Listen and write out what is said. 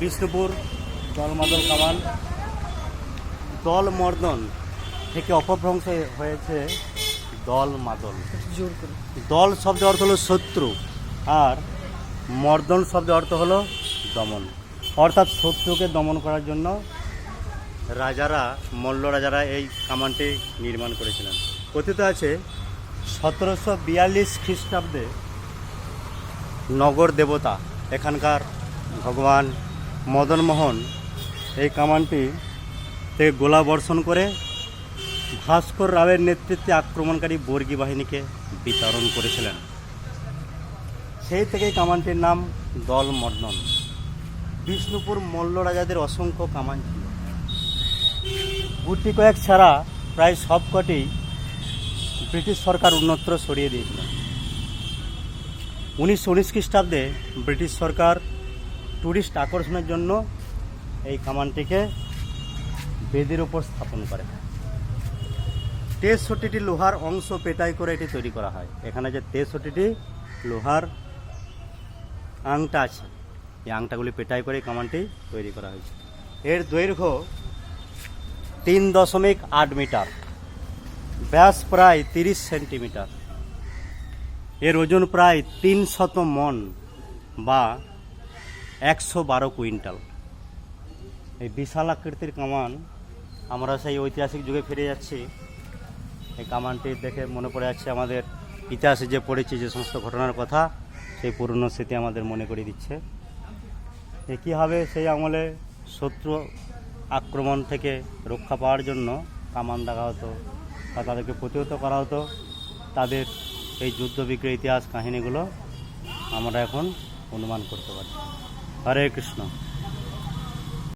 বিষ্ণুপুর দলমাদল কামান দল মর্দন থেকে অপভ্রংশ হয়েছে দল মাদল দল শব্দের অর্থ হলো শত্রু আর মর্দন শব্দের অর্থ হলো দমন। অর্থাৎ শত্রুকে দমন করার জন্য রাজারা মল্ল রাজারা এই কামানটি নির্মাণ করেছিলেন। কথিত আছে সতেরোশো বিয়াল্লিশ খ্রিস্টাব্দে নগর দেবতা এখানকার ভগবান মদনমোহন এই কামানটি থেকে গোলা বর্ষণ করে ভাস্কর রাওয়ের নেতৃত্বে আক্রমণকারী বর্গী বাহিনীকে বিতরণ করেছিলেন। সেই থেকেই কামানটির নাম দল মর্দন বিষ্ণুপুর মল্ল রাজাদের অসংখ্য কামান ছিল। গুটি কয়েক ছাড়া প্রায় সবকটি ব্রিটিশ সরকার অন্যত্র সরিয়ে দিয়েছিল। উনিশশো উনিশ খ্রিস্টাব্দে ব্রিটিশ সরকার ট্যুরিস্ট আকর্ষণের জন্য এই কামানটিকে বেদির উপর স্থাপন করে। তেষট্টিটি লোহার অংশ পেটাই করে এটি তৈরি করা হয়। এখানে যে তেষট্টিটি লোহার আংটা আছে, এই আংটাগুলি পেটাই করে কামানটি তৈরি করা হয়েছে। এর দৈর্ঘ্য তিন দশমিক আট মিটার, ব্যাস প্রায় তিরিশ সেন্টিমিটার। এর ওজন প্রায় তিন শত মন বা একশো বারো কুইন্টাল। এই বিশাল আকৃতির কামান আমরা সেই ঐতিহাসিক যুগে ফিরে যাচ্ছি। এই কামানটি দেখে মনে পড়ে যাচ্ছে আমাদের ইতিহাসে যে পড়েছি যে সমস্ত ঘটনার কথা, সেই পুরনো স্মৃতি আমাদের মনে করে দিচ্ছে। এ কী হবে সেই আমলে শত্রু আক্রমণ থেকে রক্ষা পাওয়ার জন্য কামান দেখা হতো বা তাদেরকে প্রতিহত করা হতো। তাদের এই যুদ্ধ বিগ্রহ ইতিহাস কাহিনীগুলো আমরা এখন অনুমান করতে পারি। హరే కృష్ణ.